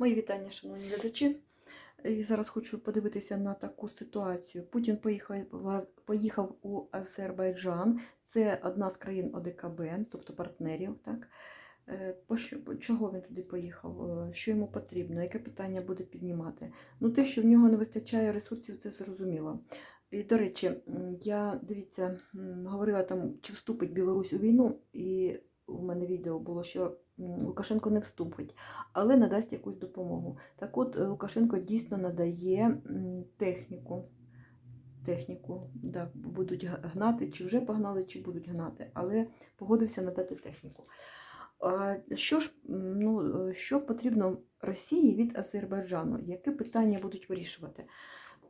Мої вітання, шановні глядачі. І зараз хочу подивитися на таку ситуацію. Путін поїхав, поїхав у Азербайджан. Це одна з країн ОДКБ, тобто партнерів. Так? Е, Чого він туди поїхав? Е, Що йому потрібно? Яке питання буде піднімати? Ну, те, що в нього не вистачає ресурсів, це зрозуміло. І, до речі, я дивіться, говорила там, чи вступить Білорусь у війну, і у мене відео було, що Лукашенко не вступить, але надасть якусь допомогу. Так от е, Лукашенко дійсно надає техніку. Техніку, да, будуть гнати, чи вже погнали, чи будуть гнати, але погодився надати техніку. А що ж ну, е, що потрібно Росії від Азербайджану? Яке питання будуть вирішувати?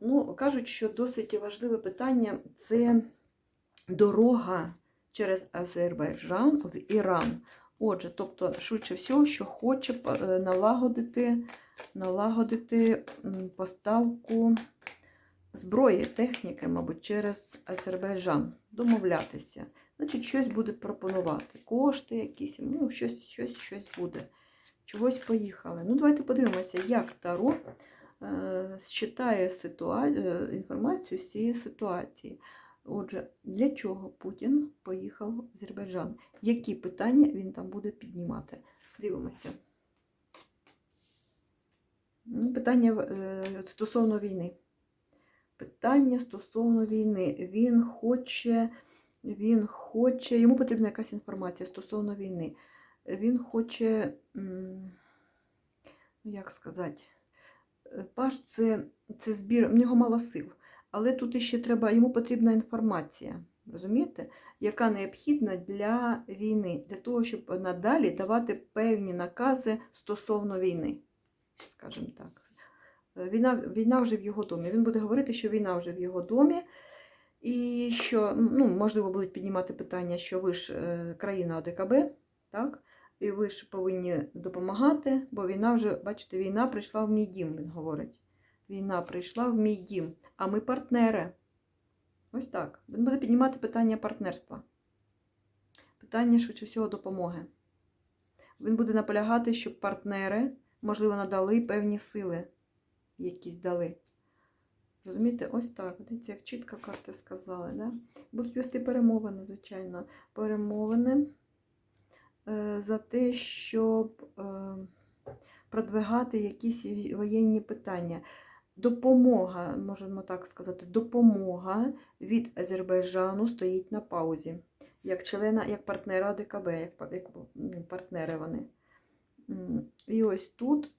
Ну, кажуть, що досить важливе питання це дорога через Азербайджан в Іран. Отже, тобто, швидше всього, що хоче е, налагодити, налагодити поставку зброї, техніки, мабуть, через Азербайджан, домовлятися. Значить, щось буде пропонувати. Кошти якісь, ну, щось, щось, щось буде. Чогось поїхали. Ну, давайте подивимося, як Таро е, считає ситуа... е, інформацію з цієї ситуації. Отже, для чого Путін поїхав в Азербайджан? Які питання він там буде піднімати? Дивимося. Ну, Питання е, стосовно війни. Питання стосовно війни. Він хоче, він хоче, йому потрібна якась інформація стосовно війни. Він хоче, ну, як сказати, е, Паш це, це збір, в нього мало сил. Але тут іще треба, йому потрібна інформація, розумієте, яка необхідна для війни, для того, щоб надалі давати певні накази стосовно війни, скажімо так. Е, Війна, війна вже в його домі. Він буде говорити, що війна вже в його домі, і що, ну, можливо, будуть піднімати питання, що ви ж е, країна ОДКБ, так? І ви ж повинні допомагати, бо війна вже, бачите, війна прийшла в мій дім, він говорить. Війна прийшла в мій дім, а ми партнери. Ось так. Він буде піднімати питання партнерства. Питання, швидше всього, допомоги. Він буде наполягати, щоб партнери, можливо, надали певні сили, якісь дали. Розумієте, ось так. Дивіться, як чітко карти сказали. Да? Будуть вести перемовини, звичайно. Перемовини е, за те, щоб е, продвигати якісь воєнні питання. Допомога, можемо так сказати, допомога від Азербайджану стоїть на паузі. Як члена, як партнера АДКБ, як, як ну, партнери вони. І ось тут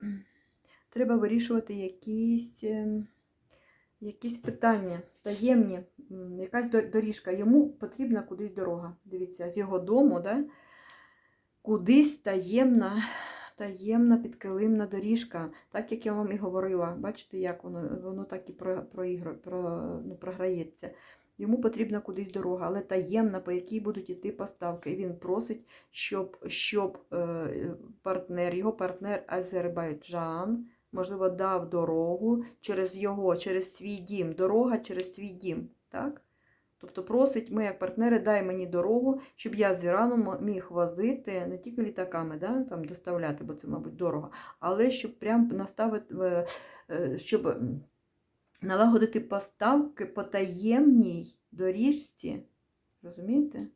треба вирішувати якісь, ем, якісь питання таємні, якась доріжка. Йому потрібна кудись дорога. Дивіться, з його дому, да? кудись таємна, таємна підкилимна доріжка, так як я вам і говорила. Бачите, як воно, воно так і про, проігра- про, ну, програється. Йому потрібна кудись дорога, але таємна, по якій будуть йти поставки. І він просить, щоб, щоб е, партнер, його партнер Азербайджан, можливо, дав дорогу через його, через свій дім. Дорога через свій дім. Так? Тобто просить, ми як партнери, дай мені дорогу, щоб я з Ірану міг возити не тільки літаками, да, там, доставляти, бо це, мабуть, дорого, але щоб прям наставити, е, е, щоб налагодити поставки по таємній доріжці. Розумієте?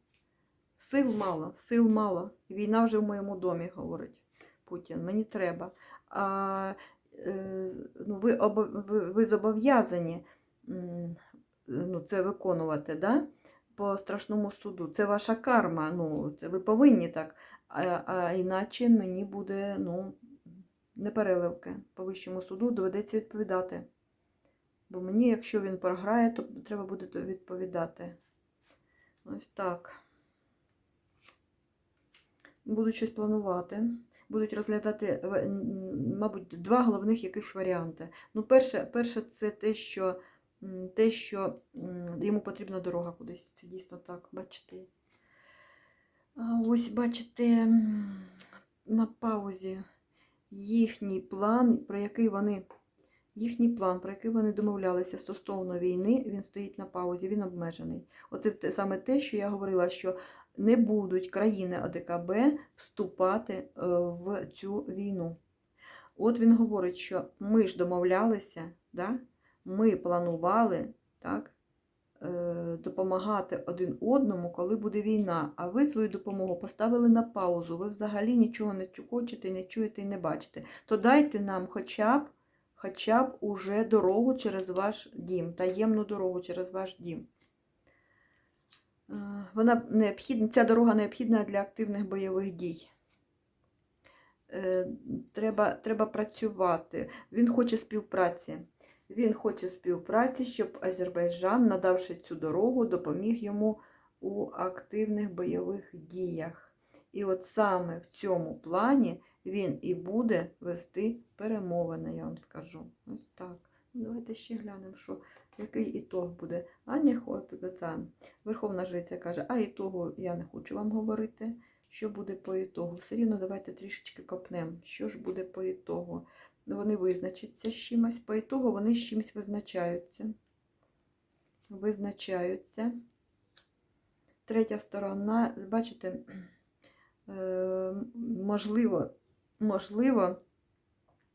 Сил мало, сил мало. Війна вже в моєму домі, говорить Путін. Мені треба. А е, ну, ви, ви, ви зобов'язані ну, це виконувати, да? по страшному суду. Це ваша карма. Ну, це ви повинні так. А, а іначе мені буде ну, непереливки. По вищому суду доведеться відповідати. Бо мені, якщо він програє, то треба буде відповідати. Ось так. Будуть щось планувати. Будуть розглядати, мабуть, два головних якихось варіанти. Ну, перше, перше це те, що, те, що йому потрібна дорога кудись. Це дійсно так, бачите. Ось, бачите, на паузі їхній план, про який вони Їхній план, про який вони домовлялися стосовно війни, він стоїть на паузі, він обмежений. Оце саме те, що я говорила, що не будуть країни АДКБ вступати е, в цю війну. От він говорить, що ми ж домовлялися, да? Ми планували так, е, допомагати один одному, коли буде війна, а ви свою допомогу поставили на паузу. Ви взагалі нічого не хочете, не чуєте і не бачите. То дайте нам хоча б, хоча б уже дорогу через ваш дім, таємну дорогу через ваш дім. Е, Вона необхідна, ця дорога необхідна для активних бойових дій. Е, Треба, треба працювати. Він хоче співпраці. Він хоче співпраці, щоб Азербайджан, надавши цю дорогу, допоміг йому у активних бойових діях. І от саме в цьому плані він і буде вести перемовини, я вам скажу. Ось так. Ну, Давайте ще глянемо, що, який ітог буде. А не хочете там. Верховна жриця каже, а ітогу я не хочу вам говорити. Що буде по ітогу? Все рівно давайте трішечки копнемо. Що ж буде по ітогу? Вони визначаться з чимось. По ітогу вони з чимось визначаються. Визначаються. Третя сторона, бачите, е, можливо, можливо,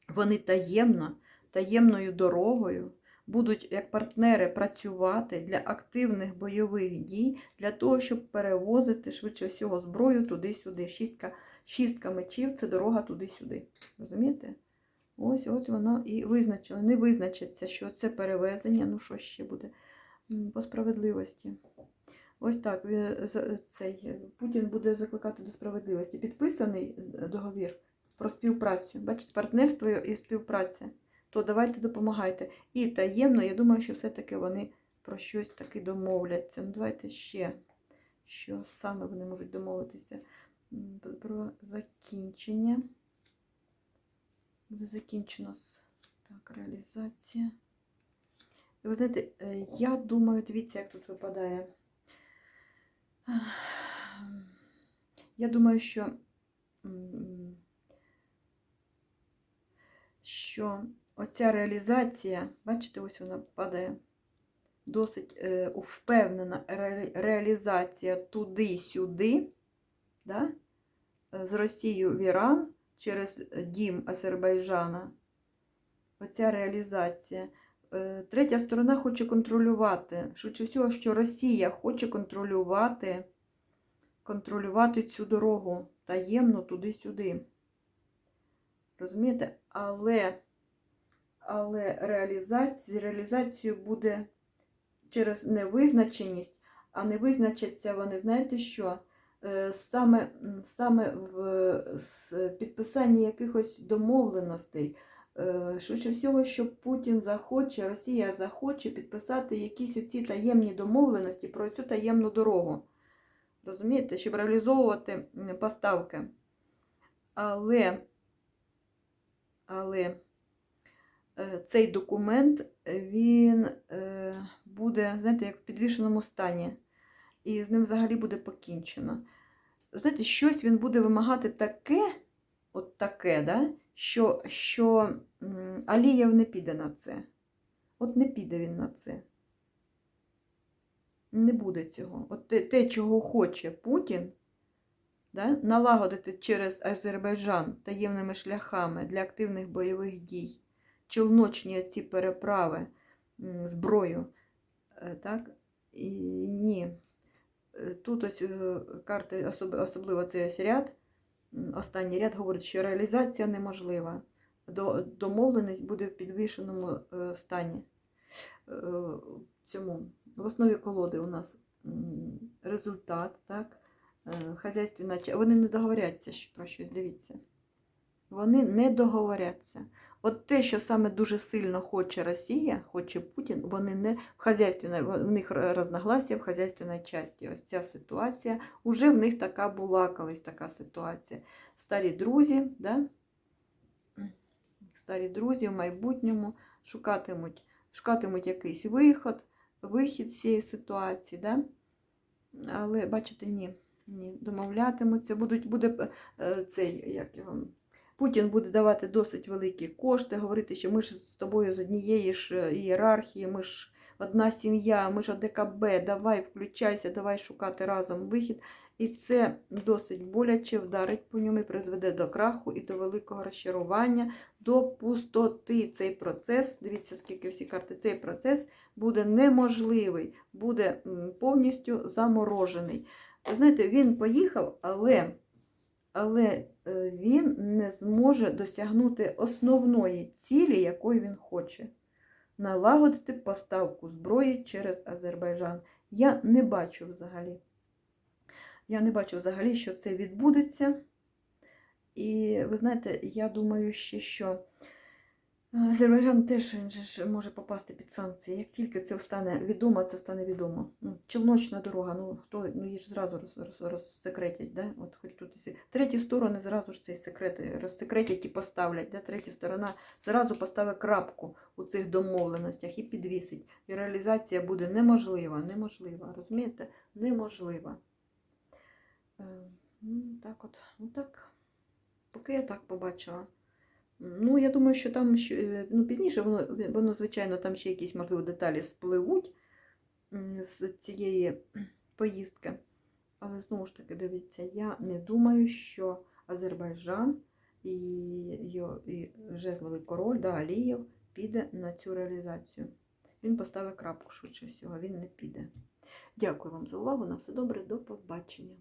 вони таємно, таємною дорогою будуть як партнери працювати для активних бойових дій, для того, щоб перевозити швидше всього зброю туди-сюди. Шістка, шістка мечів це дорога туди-сюди. Розумієте? Ось ось воно і визначило. Не визначиться, що це перевезення. Ну, що ще буде? По справедливості. Ось так. Цей Путін буде закликати до справедливості. Підписаний е, договір про співпрацю. Бачите, партнерство і співпраця. То давайте допомагайте. І таємно, я думаю, що все-таки вони про щось таки домовляться. Ну, давайте ще, що саме вони можуть домовитися. Про закінчення. Буде закінчено так, реалізація. Ви знаєте, е, я думаю, дивіться, як тут випадає. Я думаю, що, що оця реалізація, бачите, ось вона падає. Досить е, впевнена ре- реалізація туди-сюди, да? з Росією в Іран через дім Азербайджана. Оця реалізація. Е, Третя сторона хоче контролювати. Швидше всього, що Росія хоче контролювати, контролювати цю дорогу таємно туди-сюди. Розумієте? Але, але реалізація, реалізацію буде через невизначеність, а не визначаться вони, знаєте що? Е, Саме, саме в підписанні якихось домовленостей. Е, Швидше всього, що Путін захоче, Росія захоче підписати якісь оці таємні домовленості про цю таємну дорогу. Розумієте, щоб реалізовувати поставки. Але, але е, цей документ він буде, знаєте, як в підвішеному стані, і з ним взагалі буде покінчено. Знаєте, щось він буде вимагати таке, от таке, да? що, що Алієв не піде на це. От не піде він на це. Не буде цього. От те, те чого хоче Путін, да? налагодити через Азербайджан таємними шляхами для активних бойових дій, челночні ці переправи, зброю. е, Так? І ні. Тут ось е, карти, особливо цей ось ряд, останній ряд говорить, що реалізація неможлива. Домовленість буде в підвішеному е, стані. Е, Цьому. В основі колоди у нас результат, так? хазяйственна Вони не договоряться про щось, дивіться. Вони не договоряться. От те, що саме дуже сильно хоче Росія, хоче Путін, вони не в хазяйственній, в них розногласія в хазяйственній часті. Ось ця ситуація. Уже в них така була колись така ситуація. Старі друзі, да? старі друзі в майбутньому шукатимуть, шукатимуть якийсь виход, вихід з цієї ситуації. Да? Але бачите, ні, ні, домовлятимуться, будуть, буде е, цей, як його, Путін буде давати досить великі кошти, говорити, що ми ж з тобою з однієї ж е, ієрархії, ми ж одна сім'я, ми ж ОДКБ, давай включайся, давай шукати разом вихід. І це досить боляче вдарить по ньому і призведе до краху і до великого розчарування, до пустоти. Цей процес, дивіться, скільки всі карти, цей процес буде неможливий, буде повністю заморожений. Знаєте, він поїхав, але, але е, він не зможе досягнути основної цілі, якої він хоче. Налагодити поставку зброї через Азербайджан. Я не бачу взагалі. Я не бачу взагалі, що це відбудеться. І ви знаєте, я думаю ще, що Азербайджан теж може попасти під санкції. Як тільки це стане відомо, це стане відомо. Ну, челночна дорога, ну хто ну її ж зразу роз, роз, розсекретять, да? От хоч тут і треті сторони зразу ж цей секрет розсекретять і поставлять. Да? Третя сторона зразу поставить крапку у цих домовленостях і підвісить. І реалізація буде неможлива, неможлива. Розумієте? Неможлива. Е, Ну, так от, ну так. Поки я так побачила. Ну, я думаю, що там ще, ну, пізніше воно, воно, звичайно, там ще якісь, можливо, деталі спливуть з цієї поїздки. Але знову ж таки, дивіться, я не думаю, що Азербайджан і, і жезловий король да, Алієв піде на цю реалізацію. Він поставить крапку швидше всього, він не піде. Дякую вам за увагу. На все добре, до побачення.